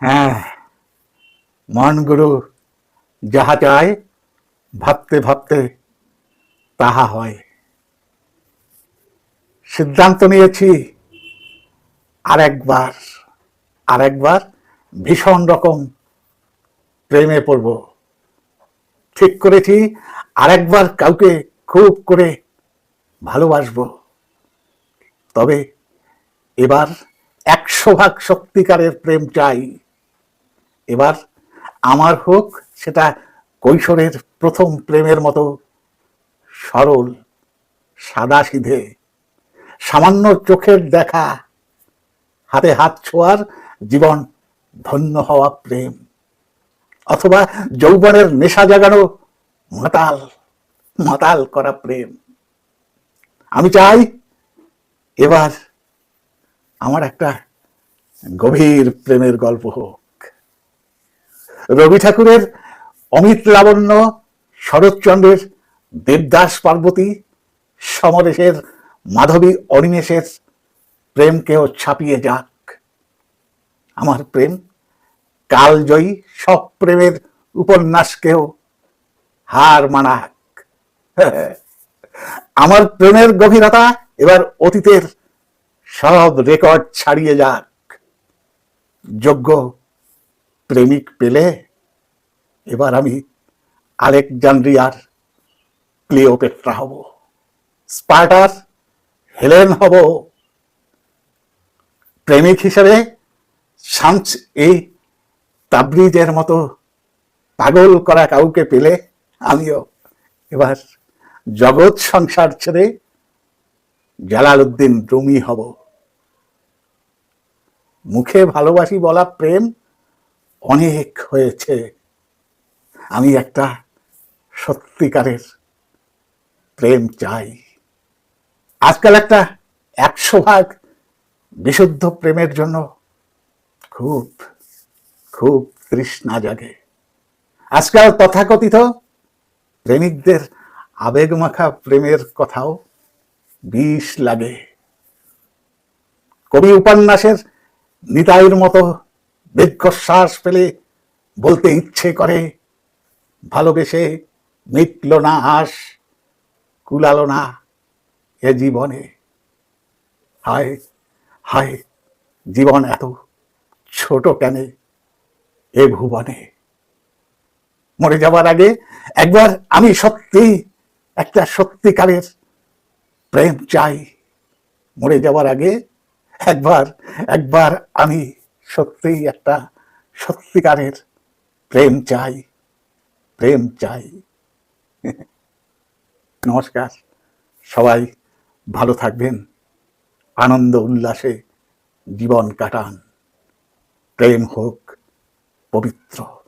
হ্যাঁ। মন গুরু, যাহা চায়, ভাবতে ভাবতে তাহা হয়। সিদ্ধান্ত নিয়েছি আরেকবার আরেকবার ভীষণ রকম প্রেমে পড়ব। ঠিক করেছি, আরেকবার কাউকে খুব করে ভালোবাসবো। তবে এবার একশো ভাগ সত্যিকারের প্রেম চাই। এবার আমার হোক সেটা কৈশোরের প্রথম প্রেমের মতো সরল সাদা সিধে সামান্য চোখের দেখা, হাতে হাত ছোঁয়ার জীবন ধন্য হওয়া প্রেম, অথবা যৌবনের নেশা জাগানো মাতাল মাতাল করা প্রেম। আমি চাই এবার আমার একটা গভীর প্রেমের গল্প হোক। রবি ঠাকুরের অমিত লাবণ্য, শরৎচন্দ্রের দেবদাস পার্বতী, সমরেশের মাধবী অনিমেষের প্রেমকেও ছাপিয়ে যাক। আমার প্রেম কালজয়ী সব প্রেমের উপন্যাসকেও হার মানাক। আমার প্রেমের গভীরতা এবার অতীতের সব রেকর্ড ছাড়িয়ে যাক। যোগ্য প্রেমিক পেলে এবার আমি আলেকজান্দ্রিয়ার ক্লিওপেট্রা হব। স্পার্টার হেলেন হব। প্রেমিক হিসেবে শামস এই তাবরিজের মতো পাগল করা কাউকে পেলে আমিও এবার জগৎ সংসার ছেড়ে জালালউদ্দিন রুমি হব। মুখে ভালোবাসি বলা প্রেম অনেক হয়েছে। আমি একটা সত্যিকারের প্রেম চাই। আজকাল একটা একশো ভাগ বিশুদ্ধ প্রেমের জন্য খুব খুব তৃষ্ণা জাগে। আজকাল তথাকথিত প্রেমিকদের আবেগমাখা প্রেমের কথাও বিষ লাগে। কবি উপন্যাসের নিতাইয়ের মতো দীর্ঘশ্বাস ফেলে বলতে ইচ্ছে করে, ভালোবেসে মিটল না আস কুলালো না এ জীবনে। হায় হায়, জীবন এত ছোট কেন এ ভুবনে? মরে যাবার আগে একবার আমি সত্যি, একটা সত্যিকারের প্রেম চাই। মরে যাবার আগে একবার একবার আমি সত্যিই একটা সত্যিকারের প্রেম চাই প্রেম চাই। নমস্কার, সবাই ভালো থাকবেন, আনন্দ উল্লাসে জীবন কাটান, প্রেম হোক পবিত্র।